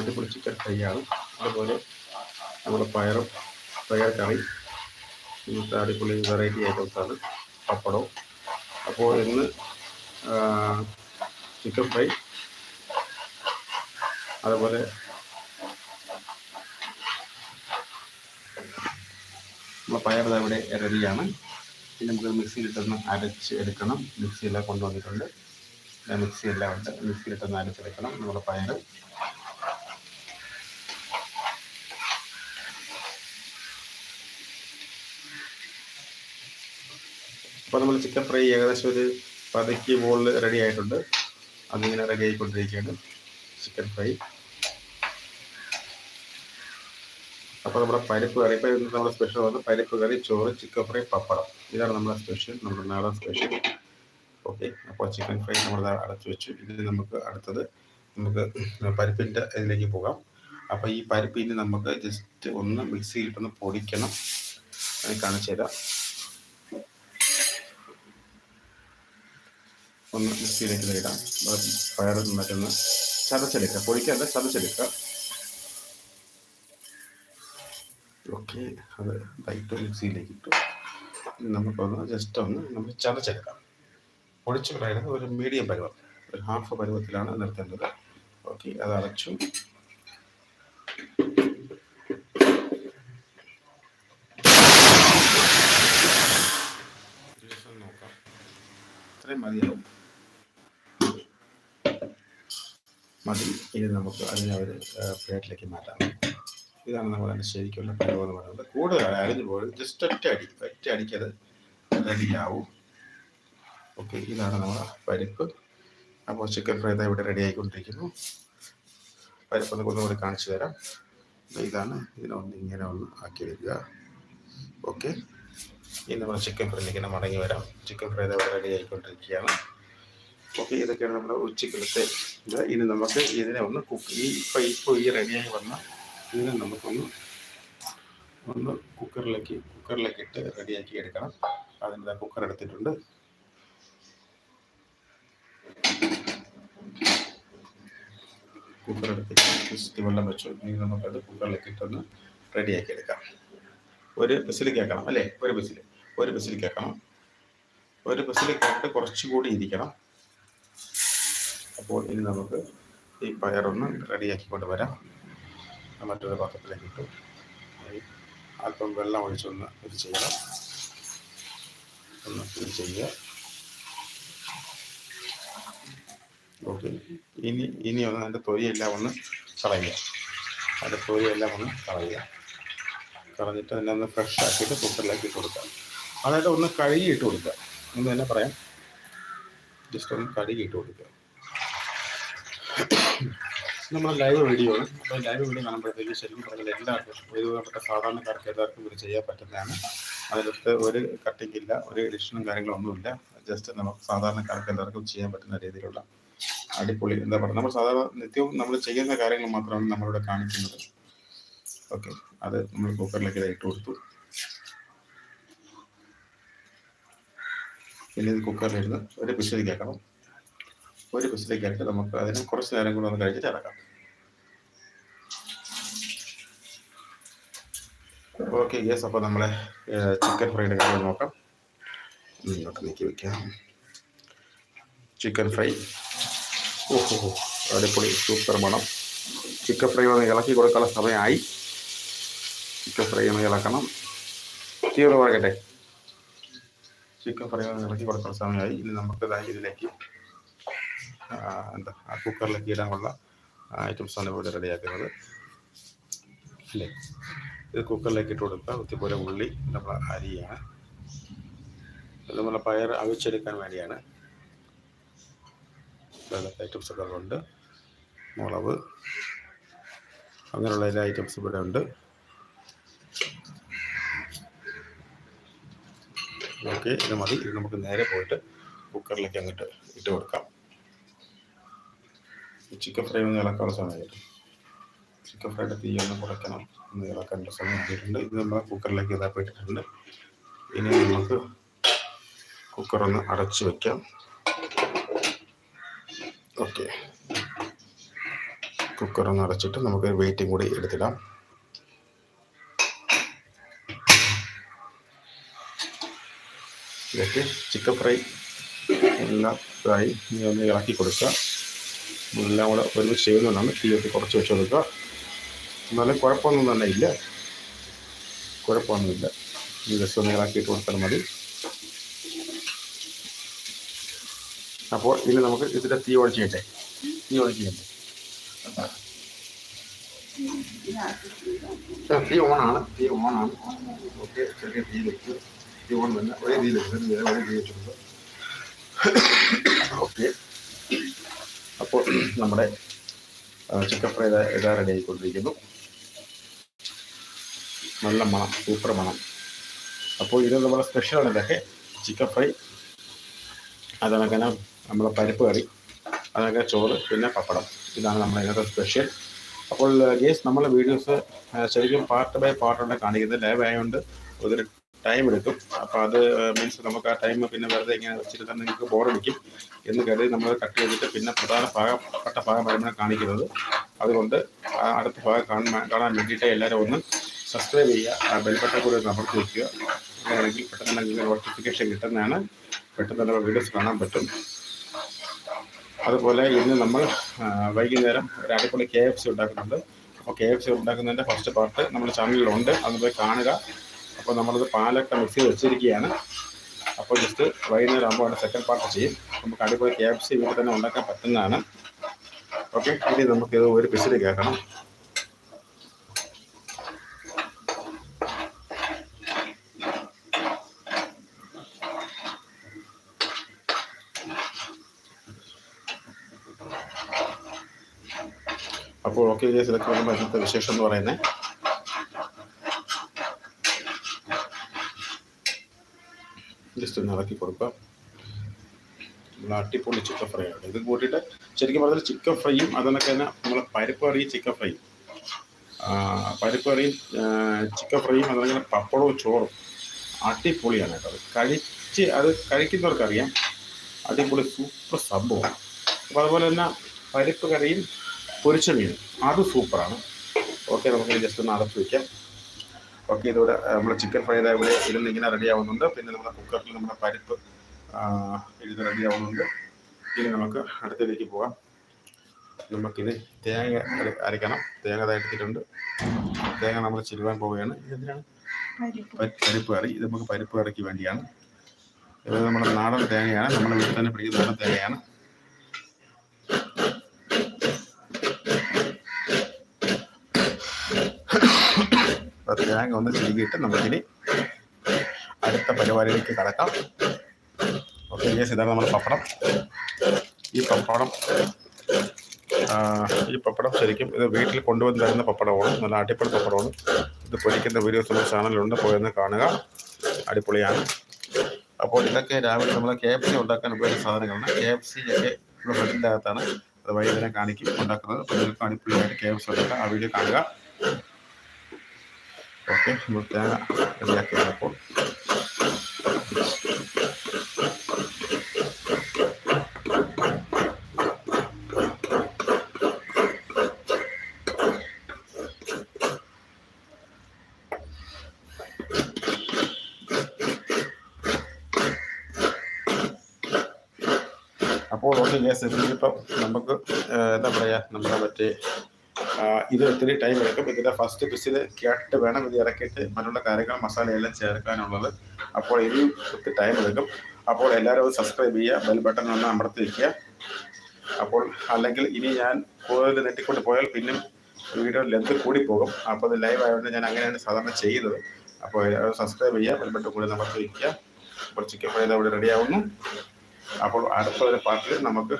അടിപൊളി chicken fry ആണ് അതുപോലെ നമ്മുടെ പയറും പയർ കറി ഇന്നത്തെ അടിപൊളി വെറൈറ്റി ഐറ്റംസാണ് പപ്പടവും. അപ്പോൾ ഇന്ന് ചിക്കൻ ഫ്രൈ അതുപോലെ നമ്മുടെ പയർ ഇവിടെ റെഡിയാണ് പിന്നെ നമുക്ക് മിക്സിയിലിട്ടൊന്ന് അരച്ച് എടുക്കണം. മിക്സിയെല്ലാം കൊണ്ടുവന്നിട്ടുണ്ട്. ദാ മിക്സി എല്ലാം ഉണ്ട്. മിക്സിയിലിട്ടൊന്ന് അരച്ചെടുക്കണം. നമ്മുടെ പയർ അപ്പോൾ നമ്മൾ ചിക്കൻ ഫ്രൈ ഏകദേശം ഒരു പതുക്കി മുകളിൽ റെഡി ആയിട്ടുണ്ട്. അതിങ്ങനെ റെഡി ആയിക്കൊണ്ടിരിക്കുകയാണ് ചിക്കൻ ഫ്രൈ അപ്പോൾ നമ്മുടെ പരിപ്പ് കറി ഇപ്പോൾ ഇന്ന് നമ്മുടെ സ്പെഷ്യൽ വന്ന് പരിപ്പ് കറി ചോറ് ചിക്കൻ ഫ്രൈ പപ്പടം. ഇതാണ് നമ്മുടെ സ്പെഷ്യൽ നമ്മുടെ നാടൻ സ്പെഷ്യൽ ഓക്കെ അപ്പോൾ ചിക്കൻ ഫ്രൈ നമ്മൾ അടച്ചു വെച്ചു. ഇത് നമുക്ക് അടുത്തത് നമുക്ക് പരിപ്പിന്റെ ഇതിലേക്ക് പോകാം. അപ്പോൾ ഈ പരിപ്പ് ഇനി നമുക്ക് ജസ്റ്റ് ഒന്ന് മിക്സിയിലിട്ടൊന്ന് പൊടിക്കണം. കാണിച്ചു തരാം ഒന്ന് മിക്സിയിലേക്ക് ഇടാം പയർ മറ്റൊന്ന് ചതച്ചെടുക്കുക പൊടിക്കാതെ ചതച്ചെടുക്കുക ഓക്കെ അത് ലൈറ്റ് മിക്സിയിലേക്ക് ഇട്ടു. നമുക്കൊന്ന് ജസ്റ്റ് ഒന്ന് നമ്മൾ ചതച്ചെടുക്കാം പൊടിച്ച് കളയുന്നത് ഒരു മീഡിയം പരുവം. ഒരു ഹാഫ് പരുവത്തിലാണ് നിർത്തേണ്ടത്. ഓക്കെ അത് അടച്ചു. മതിയാവും. മതി. ഇനി നമുക്ക് അതിനെ ഒരു പ്ലേറ്റിലേക്ക് മാറ്റാം. ഇതാണ് നമ്മൾ ശരിക്കുള്ള പരുവം എന്ന് പറയുന്നത്. കൂടുതൽ അരിഞ്ഞു പോയത് ജസ്റ്റ് ഒറ്റ അടി. ഒറ്റ അടിക്കത് റെഡിയാവും. ഓക്കെ ഇതാണ് നമ്മുടെ പരിപ്പ്. അപ്പോൾ ചിക്കൻ ഫ്രൈ ഇവിടെ റെഡി ആയിക്കൊണ്ടിരിക്കുന്നു. പരിപ്പ് ഒന്ന് ഒന്നുകൂടി കാണിച്ചു തരാം. ഇതാണ്. ഇതിനൊന്ന് ഇങ്ങനെ ഒന്ന് ആക്കി എടുക്കുക. ഓക്കെ. ഇനി നമ്മൾ ചിക്കൻ ഫ്രൈയിലേക്ക് മടങ്ങി വരാം. ചിക്കൻ ഫ്രൈ ഇവിടെ റെഡി ആയിക്കൊണ്ടിരിക്കുകയാണ്. ഓക്കെ ഇതൊക്കെയാണ് നമ്മുടെ ഉച്ചക്കലത്തെ ഇത്. ഇനി നമുക്ക് ഇതിനെ ഒന്ന് കുക്ക് ഈ ഇപ്പോൾ ഇപ്പോൾ ഈ റെഡിയായി വന്ന ഇതിനെ നമുക്കൊന്ന് ഒന്ന് കുക്കറിലേക്ക് കുക്കറിലേക്ക് ഇട്ട് റെഡിയാക്കി എടുക്കണം. അതിന്റെ കുക്കർ എടുത്തിട്ടുണ്ട്. കുക്കർ എടുത്തിട്ട് വെള്ളം വെച്ചു. ഇനി നമുക്കത് കുക്കറിലേക്ക് ഇട്ടൊന്ന് റെഡിയാക്കി എടുക്കാം. ഒരു ബസ്സിൽ കേൾക്കണം അല്ലേ? ഒരു ബസ്സിൽ ഒരു ബസ്സിൽ കേൾക്കണം. ഒരു ബസ്സിൽ കേട്ട് കുറച്ചുകൂടി ഇരിക്കണം. അപ്പോൾ ഇനി നമുക്ക് ഈ പയറൊന്ന് റെഡിയാക്കി കൊണ്ടുവരാം മറ്റൊരു പാത്രത്തിലേക്ക് ഇട്ടു. അല്പം വെള്ളം ഒഴിച്ചൊന്ന് ഇത് ചെയ്യാം ഒന്ന് ഇത് ചെയ്യുക. ഓക്കെ. ഇനി ഇനി ഒന്ന് അതിന്റെ തൊലിയെല്ലാം ഒന്ന് കളയുക. അതിന്റെ തൊലിയെല്ലാം ഒന്ന് കളയുക. കളഞ്ഞിട്ട് അതിനെ ഒന്ന് ഫ്രഷ് ആക്കിയിട്ട് കുക്കറിലാക്കി കൊടുക്കുക. അതായത് ഒന്ന് കഴുകി ഇട്ട് കൊടുക്കുക. എന്ന് തന്നെ പറയാം. ജസ്റ്റ് ഒന്ന് കഴുകി ഇട്ട് കൊടുക്കുക. നമ്മൾ ലൈവ് വീഡിയോ ആണ്. ലൈവ് വീഡിയോ കാണുമ്പോഴത്തേക്ക് ശരിക്കും പറഞ്ഞാൽ എല്ലാവർക്കും ഒരുവിധപ്പെട്ട സാധാരണക്കാർക്ക് എല്ലാവർക്കും ഇത് ചെയ്യാൻ പറ്റുന്നതാണ്. അതിലൊക്കെ ഒരു കട്ടിങ് ഇല്ല ഒരു എഡിഷനും കാര്യങ്ങളൊന്നുമില്ല ജസ്റ്റ് നമുക്ക് സാധാരണക്കാർക്ക് എല്ലാവർക്കും ചെയ്യാൻ പറ്റുന്ന രീതിയിലുള്ള അടിപൊളി എന്താ പറയുക നമ്മൾ സാധാരണ നിത്യവും നമ്മൾ ചെയ്യുന്ന കാര്യങ്ങൾ മാത്രമാണ് നമ്മളിവിടെ കാണിക്കുന്നത്. ഓക്കെ അത് നമ്മൾ കുക്കറിലേക്ക് ഇട്ട് കൊടുത്തു. പിന്നെ ഇത് കുക്കറിലിരുന്ന് ഒരു വിസിലേക്ക് ആക്കണം ഒരു ബസ്സിലേക്ക് ആയിട്ട് നമുക്ക് അതിന് കുറച്ച് നേരം കൂടെ ഒന്ന് കഴിച്ചിട്ട് ഇറക്കാം ഓക്കെ യെസ് അപ്പോൾ നമ്മളെ ചിക്കൻ ഫ്രൈയുടെ കാര്യം നോക്കാം. ഇങ്ങോട്ട് നീക്കി വെക്കാം. ചിക്കൻ ഫ്രൈ ഓഹോ അടിപൊളി സൂപ്പർ മണം. ചിക്കൻ ഫ്രൈ ഒന്ന് ഇളക്കി കൊടുക്കാനുള്ള സമയമായി. ചിക്കൻ ഫ്രൈ ഒന്ന് ഇളക്കണം. തീവ്ര പറയട്ടെ. ചിക്കൻ ഫ്രൈ ഒന്ന് ഇളക്കി കൊടുക്കാനുള്ള സമയമായി. ഇനി നമുക്ക് ഇതിലേക്ക് എന്താ കുക്കറിലേക്ക് ഇടാനുള്ള ഐറ്റംസാണ് ഇവിടെ റെഡിയാക്കുന്നത്. അല്ലേ? ഇത് കുക്കറിലേക്ക് ഇട്ട് കൊടുക്കുക കുത്തിപ്പോലെ ഉള്ളി നമ്മൾ അരിയാണ്. അതുപോലെ പയർ അവിച്ചെടുക്കാൻ വേണ്ടിയാണ്. ഐറ്റംസ് ഒക്കെ ഉണ്ട് മുളക് അങ്ങനെയുള്ള എല്ലാ ഐറ്റംസ് ഇവിടെ ഉണ്ട്. ഓക്കെ ഇത് മതി. ഇത് നമുക്ക് നേരെ പോയിട്ട് കുക്കറിലേക്ക് അങ്ങോട്ട് ഇട്ട് കൊടുക്കാം. ചിക്കൻ ഫ്രൈ ഒന്ന് ഇളക്കാനുള്ള സമയമായിട്ട് ചിക്കൻ ഫ്രൈയുടെ തീ ഒന്ന് കുറയ്ക്കണം. ഒന്ന് ഇളക്കേണ്ട സമയം ആയിട്ടുണ്ട്. ഇത് നമ്മൾ കുക്കറിലേക്ക് ഇതാക്കി ഇട്ടിട്ടുണ്ട്. ഇനി നമുക്ക് കുക്കർ ഒന്ന് അടച്ചു വെക്കാം. ഓക്കെ. കുക്കർ ഒന്ന് അടച്ചിട്ട് നമുക്ക് വെയിറ്റും കൂടി എടുത്തിടാം. ഇതൊക്കെ ചിക്കൻ ഫ്രൈ എല്ലാം ഇതായി. ഇനി ഒന്ന് ഇളക്കി കൊടുക്കുക എല്ലാം കൂടെ ഒരുമിച്ച് ചെയ്യുന്നതാണ്. തീയൊക്കെ കുറച്ച് വെച്ച് കൊടുക്കുക എന്നാലും കുഴപ്പമൊന്നും തന്നെ ഇല്ല. കുഴപ്പമൊന്നുമില്ല. ജസ്റ്റ് ഒന്ന് ഇളക്കിയിട്ട് കൊടുത്താൽ മതി. അപ്പോൾ ഇനി നമുക്ക് ഇതിന്റെ തീ ഒഴിച്ചിട്ടെ തീ ഒഴിച്ചിട്ടെ തീ ഓണാണ് തീ ഓണാണ് ഓക്കെ ചെറിയ തീ വെച്ച് തീ ഓൺ തന്നെ. ഒരേ തീ വെക്കുന്നത് ഒരേ തീ വെച്ചിട്ടുണ്ട്. ഓക്കെ. അപ്പോൾ നമ്മുടെ ചിക്കൻ ഫ്രൈ ഇതാ റെഡി ആയിക്കൊണ്ടിരിക്കുന്നു. നല്ല മണം സൂപ്പർ മണം. അപ്പോൾ ഇത് നമ്മുടെ സ്പെഷ്യലാണ് ഇതൊക്കെ. ചിക്കൻ ഫ്രൈ അതൊക്കെ നമ്മുടെ പരിപ്പ് കറി അതൊക്കെ ചോറ് പിന്നെ പപ്പടം. ഇതാണ് നമ്മുടെ ഇന്നത്തെ സ്പെഷ്യൽ അപ്പോൾ ഗേസ് നമ്മളെ വീഡിയോസ് ശരിക്കും പാർട്ട് ബൈ പാർട്ടാണ് കാണിക്കുന്നത്. ലൈവ് ആയതുകൊണ്ട് ഒരു ടൈം എടുക്കും. അപ്പോൾ അത് മീൻസ് നമുക്ക് ആ ടൈം പിന്നെ വെറുതെ ഇങ്ങനെ വെച്ചിട്ട് തന്നെ നിങ്ങൾക്ക് ബോറടിക്കും എന്ന് കരുതി നമ്മൾ കട്ട് ചെയ്തിട്ട് പിന്നെ പ്രധാന ഭാഗപ്പെട്ട ഭാഗം വരുമ്പോഴാണ് കാണിക്കുന്നത്. അതുകൊണ്ട് ആ അടുത്ത ഭാഗം കാണാൻ കാണാൻ വേണ്ടിയിട്ട് എല്ലാവരും ഒന്ന് സബ്സ്ക്രൈബ് ചെയ്യുക. ആ ബെൽബട്ടൺ കൂടി ഒന്ന് അമർത്തി വയ്ക്കുക അങ്ങനെയാണെങ്കിൽ പെട്ടെന്ന് തന്നെ നിങ്ങൾക്ക് നോട്ടിഫിക്കേഷൻ കിട്ടുന്നതാണ്. പെട്ടെന്ന് തന്നെ വീഡിയോസ് കാണാൻ പറ്റും. അതുപോലെ ഇന്ന് നമ്മൾ വൈകുന്നേരം ഒരു അടിപൊളി കെ എഫ് സി ഉണ്ടാക്കുന്നുണ്ട്. അപ്പോൾ കെ എഫ് സി ഉണ്ടാക്കുന്നതിന്റെ ഫസ്റ്റ് പാർട്ട് നമ്മുടെ ചാനലിലുണ്ട് അത് പോയി കാണുക. അപ്പോൾ നമ്മളത് പാലൊക്കെ മിക്സ് ചെയ്ത് വെച്ചിരിക്കുകയാണ്. അപ്പോൾ ജസ്റ്റ് വൈകുന്നേരം ആകുമ്പോൾ അതിന്റെ സെക്കൻഡ് പാർട്ട് ചെയ്യും. നമുക്ക് അടിപൊളി കെ എഫ് സി വീട്ടിൽ തന്നെ ഉണ്ടാക്കാൻ പറ്റുന്നതാണ്. ഓക്കെ ഇനി നമുക്കിത് ഒരു പിസിൽ കേൾക്കണം. അപ്പോൾ ഓക്കെ ഇതൊക്കെ വരുമ്പോൾ ഇന്നത്തെ വിശേഷം എന്ന് പറയുന്നത് ജസ്റ്റ് ഒന്ന് ഇളക്കി കൊടുക്കുക. നമ്മൾ അട്ടിപ്പൊളി ചിക്കൻ ഫ്രൈ ആണ്. ഇത് കൂട്ടിയിട്ട് ശരിക്കും പറഞ്ഞാൽ ചിക്കൻ ഫ്രൈയും അതിനൊക്കെ തന്നെ നമ്മളെ പരിപ്പ് കറിയും ചിക്കൻ ഫ്രൈയും പരിപ്പ് കറിയും ചിക്കൻ ഫ്രൈയും അതിനങ്ങനെ പപ്പടവും ചോറും അടിപൊളിയാണ് കേട്ടോ. അത് കഴിച്ച് അത് കഴിക്കുന്നവർക്കറിയാം അടിപൊളി സൂപ്പർ സംഭവമാണ് അപ്പോൾ അതുപോലെ തന്നെ പരിപ്പ് കറിയും പൊരിച്ച മീനും. അത് സൂപ്പറാണ് ഓക്കെ നമുക്ക് ജസ്റ്റ് ഒന്ന് അടച്ചു വയ്ക്കാം ഓക്കെ ഇതുപോലെ നമ്മുടെ ചിക്കൻ ഫ്രൈ ഇവിടെ ഇരുന്ന് ഇങ്ങനെ റെഡിയാവുന്നുണ്ട് പിന്നെ നമ്മുടെ കുക്കറിൽ നമ്മുടെ പരിപ്പ് ഇത് റെഡി ആവുന്നുണ്ട്. ഇനി നമുക്ക് അടുത്തതിലേക്ക് പോകാം. നമുക്കിത് തേങ്ങ അര- അരയ്ക്കണം തേങ്ങ അതായിട്ടുണ്ട് തേങ്ങ നമ്മൾ ചിരുവാൻ പോവുകയാണ്. ഇതെന്തിനാണ് പരി- പരിപ്പ് കറി. ഇത് നമുക്ക് പരിപ്പ് കറിക്ക് വേണ്ടിയാണ്. ഇത് നമ്മുടെ നാടൻ തേങ്ങയാണ്. നമ്മുടെ വീട്ടിൽ തന്നെ പിടിക്കുന്ന നാടൻ തേങ്ങയാണ് അപ്പോൾ തേങ്ങ ഒന്ന് ചിരുകിയിട്ട് നമുക്കിനി അടുത്ത പരിപാടിയിലേക്ക് കടക്കാം. ഓക്കെ യെസ് ഇതാണ് നമ്മുടെ പപ്പടം. ഈ പപ്പടം ഈ പപ്പടം ശരിക്കും ഇത് വീട്ടിൽ കൊണ്ടുവന്ന് തരുന്ന പപ്പടമാണ്. നല്ല അടിപൊളി പപ്പടമാണ്. ഇത് പൊരിക്കുന്ന വീഡിയോസ് നമ്മുടെ ചാനലിലുണ്ട് പോയെന്ന് കാണുക. അടിപൊളിയാണ്. അപ്പോൾ ഇതൊക്കെ രാവിലെ നമ്മൾ കെ എഫ് സി ഉണ്ടാക്കാൻ പോയ സാധനങ്ങളാണ്. കെ എഫ് സി ഒക്കെ നമ്മുടെ ഫ്രണ്ടിന്റെ അകത്താണ്. അത് വൈകുന്നേരം കാണിക്കും. ഉണ്ടാക്കുന്നത്. അപ്പോൾ നിങ്ങൾക്ക് അടിപൊളിയായിട്ട് കെ എഫ് സി ഉണ്ടാക്കാം. ആ വീഡിയോ കാണുക. ഓക്കെ നമ്മൾ തേങ്ങ റെഡിയാക്കിയാണ് അപ്പോൾ അപ്പോൾ ഓക്കെ ഗ്യാസ് ഇതിലിപ്പം നമുക്ക് എന്താ പറയുക നമ്മുടെ മറ്റേ ഇത് ഒത്തിരി ടൈം എടുക്കും. ഇതിന്റെ ഫസ്റ്റ് പിസിൽ കേട്ടിട്ട് വേണം ഇത് ഇറക്കിയിട്ട് മറ്റുള്ള കാര്യങ്ങൾ മസാലയെല്ലാം ചേർക്കാനുള്ളത്. അപ്പോൾ ഇത് ഒത്തിരി ടൈം എടുക്കും. അപ്പോൾ എല്ലാവരും അത് സബ്സ്ക്രൈബ് ചെയ്യുക ബെൽ ബട്ടൺ ഒന്ന് അമർത്തി വയ്ക്കുക അപ്പോൾ അല്ലെങ്കിൽ ഇനി ഞാൻ കൂടുതൽ നെറ്റിക്കൊണ്ട് പോയാൽ പിന്നും വീഡിയോ ലെന്ത് കൂടി പോകും. അപ്പോൾ അത് ലൈവ് ആയതുകൊണ്ട് ഞാൻ അങ്ങനെയാണ് സാധാരണ ചെയ്യുന്നത്. അപ്പോൾ സബ്സ്ക്രൈബ് ചെയ്യുക ബെൽ ബട്ടൺ കൂടി അമർത്തി വയ്ക്കുക അപ്പോൾ ചിക്കൻ ഫ്രൈ ഇവിടെ റെഡിയാവുന്നു അപ്പോൾ അടുത്ത ഒരു പാർട്ടിൽ നമുക്ക്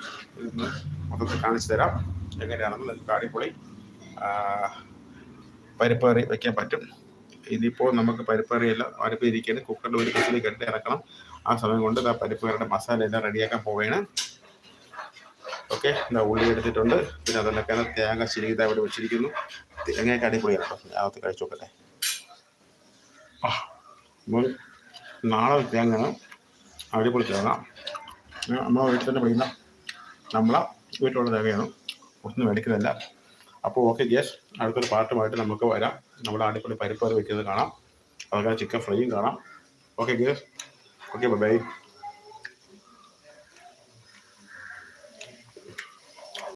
മൊത്തത്തിൽ കാണിച്ചു തരാം. എങ്ങനെയാണെന്ന് കാടിപ്പൊളി ആ, പരിപ്പ് കറി വയ്ക്കാൻ പറ്റും. ഇതിപ്പോൾ നമുക്ക് പരിപ്പ് കറിയെല്ലാം പരിപ്പ് ഇരിക്കുന്നത് കുക്കറിൽ ഒരു വിസിലേക്ക് എടുത്ത് ഇറക്കണം. ആ സമയം കൊണ്ട് ആ പരിപ്പ് കറിയുടെ മസാല എല്ലാം റെഡിയാക്കാൻ പോവുകയാണ്. ഓക്കെ എന്താ ഉള്ളി എടുത്തിട്ടുണ്ട്. പിന്നെ അതിനൊക്കെ തേങ്ങ ശരിക്കും അവിടെ വെച്ചിരിക്കുന്നു. തേങ്ങയൊക്കെ അടിപൊളിയാണ് കേട്ടോ. അകത്ത് കഴിച്ചു നോക്കട്ടെ. നാളെ തേങ്ങ അടിപൊളി തേങ്ങ. നമ്മളെ വീട്ടിൽ തന്നെ പിടിക്കുന്ന നമ്മളെ വീട്ടിലുള്ള തേങ്ങയാണ്. പുറത്തുനിന്ന് മേടിക്കുന്നതല്ല. അപ്പോൾ ഓക്കെ ഗ്യാസ് അടുത്തൊരു പാട്ടുമായിട്ട് നമുക്ക് വരാം. നമ്മുടെ അടിപൊളി പരിപ്പ് കറി വെക്കുന്നത് കാണാം. അതുപോലെ ചിക്കൻ ഫ്രൈയും കാണാം. Okay gas okay bye